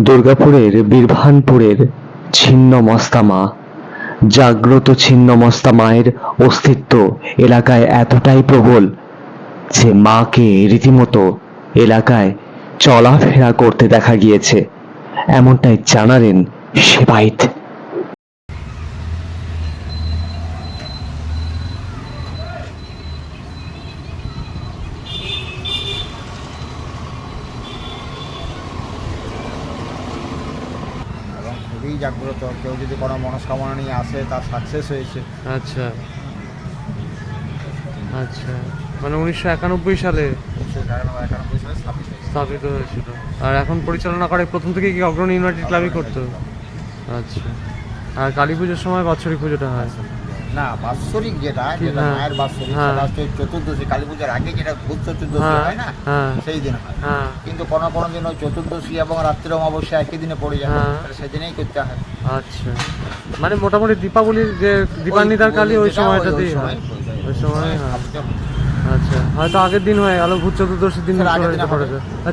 দুর্গাপুরের বীরভানপুরের ছিন্ন মস্তা মা জাগ্রত ছিন্ন মস্তা মায়ের অস্তিত্ব এলাকায় এতটাই প্রবল যে মাকে রীতিমতো এলাকায় চলাফেরা করতে দেখা গিয়েছে। এমনটাই জানালেন সেবাইত এবং জাগ্রত। কেউ যদি কোনো মনস্কামনা নিয়ে আসে তার সাকসেস হয়েছে। আচ্ছা। আচ্ছা। মানে উনিশশো একানব্বই সালে স্থাপিত স্থাপিত হয়েছিল। আর এখন পরিচালনা করে প্রথম থেকে কি অগ্রণী ইউনাইটেড ক্লাবই করতো? আচ্ছা। আর কালী পুজোর সময় বাৎসরিক পুজোটা হয়। না বাৎসরিক যেটা যেটা হ্যাঁ। মায়ের বাৎসরিক হ্যাঁ। সেটা হচ্ছে চতুর্দশী। কালী পূজার আগে যেটা ভূত চতুর্দশী হ্যাঁ হয় না সেই দিন হয়। কিন্তু কোনো কোনো দিন ওই চতুর্দশী এবং রাত্রির অমাবস্যা একই দিনে পড়ে যায়। সেদিনেই করতে হয়। আচ্ছা। মানে মোটামুটি দীপাবলির যে দীপান্বিতার কালী ওই যেটা সময়টাতেই হয়। সময় ওই সময়। আচ্ছা। হয়তো আগের দিন হয়ে গেল ভূত চতুর্দশীর দিন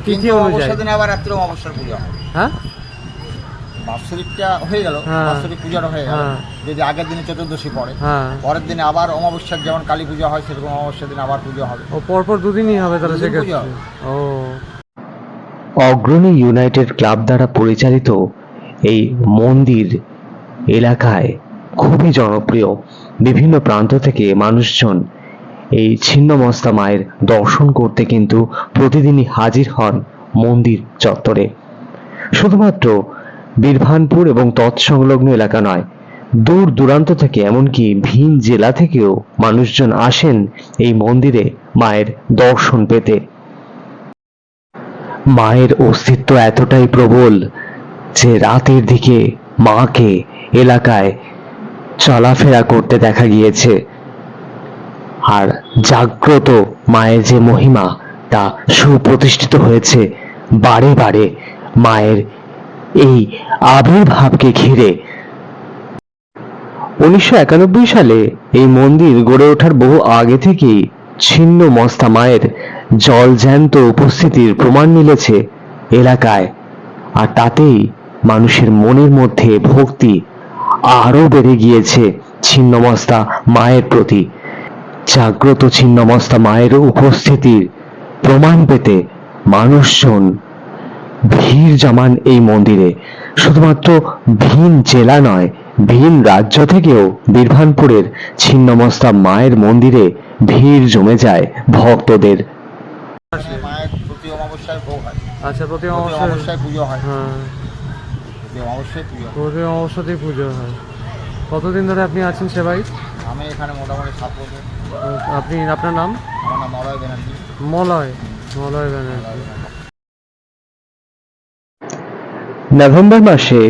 তিথি অনুযায়ী। আবার রাত্রি অমাবস্যার পুজো হয়। হ্যাঁ? বাৎসরিকটা হয়ে গেল হ্যাঁ। বাৎসরিক পূজাটা হয়ে গেল। হ্যাঁ। যদি আগের দিনে চতুর্দশী পড়ে হ্যাঁ। পরের দিনে আবার অমাবস্যার যেমন কালী পুজো হয় সেরকম অমাবস্যার দিনে আবার পুজো হবে। ও পরপর দুদিনই হবে তাহলে সেক্ষেত্রে। ও। অগ্রণী ইউনাইটেড ক্লাব দ্বারা পরিচালিত এই মন্দির এলাকায় খুবই জনপ্রিয়। বিভিন্ন প্রান্ত থেকে মানুষজন এই ছিন্নমস্তা মায়ের দর্শন করতে কিন্তু প্রতিদিনই হাজির হন মন্দির চত্বরে। শুধুমাত্র বীরভানপুর এবং তৎসংলগ্ন এলাকা নয়। দূর দূরান্ত থেকে, এমনকি ভিন জেলা থেকেও মানুষজন আসেন এই মন্দিরে মায়ের দর্শন পেতে। মায়ের অস্তিত্ব এতটাই প্রবল যে রাতের দিকে মাকে এলাকায় চলাফেরা করতে দেখা গিয়েছে। আর জাগ্রত মায়ের যে মহিমা, তা সুপ্রতিষ্ঠিত হয়েছে বারে বারে মায়ের এই আবির্ভাবকে ঘিরে। উনিশশো একানব্বই সালে এই মন্দির গড়ে ওঠার বহু আগে থেকেই ছিন্ন মস্তা মায়ের জলজ্যান্ত উপস্থিতির প্রমাণ মিলেছে এলাকায়। আর তাতেই মানুষের মনের মধ্যে ভক্তি আরও বেড়ে গিয়েছে ছিন্নমস্তা মায়ের প্রতি। জাগ্রত ছিন্নমস্তা মায়ের উপস্থিতির প্রমাণ পেতে মানুষজন ভিড় জমান এই মন্দিরে। শুধুমাত্র ভিন জেলা নয় ভিন রাজ্য থেকেও বীরভানপুরের ছিন্নমস্তা মায়ের মন্দিরে ভিড় জমে যায় ভক্তদের। মায়ের প্রতি অমাবস্যায় ভোগ হয়। আচ্ছা প্রতি প্রতি অমাবস্যায় অমাবস্যায় পুজো হয়। হ্যাঁ। প্রতি অমাবস্যায় পুজো প্রতি অমাবস্যাতেই পুজো হয়। কতদিন ধরে আপনি আছেন সেবাই? আমি এখানে মোটামুটি সাত বছর। আপনি আপনার নাম? আমার নাম মলয় ব্যানার্জি। মলয়। মলয় ব্যানার্জি। নভেম্বর মাসে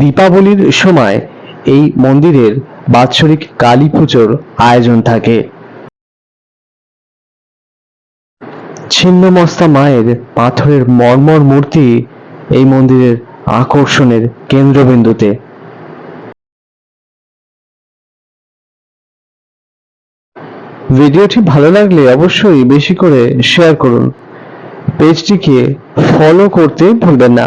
দীপাবলির সময় এই মন্দিরের বাৎসরিক কালী পুজোর আয়োজন থাকে। ছিন্নমস্তা মায়ের পাথরের মর্মর মূর্তি এই মন্দিরের আকর্ষণের কেন্দ্রবিন্দুতে। ভিডিওটি ভালো লাগলে অবশ্যই বেশি করে শেয়ার করুন। পেজটিকে ফলো করতে ভুলবেন না।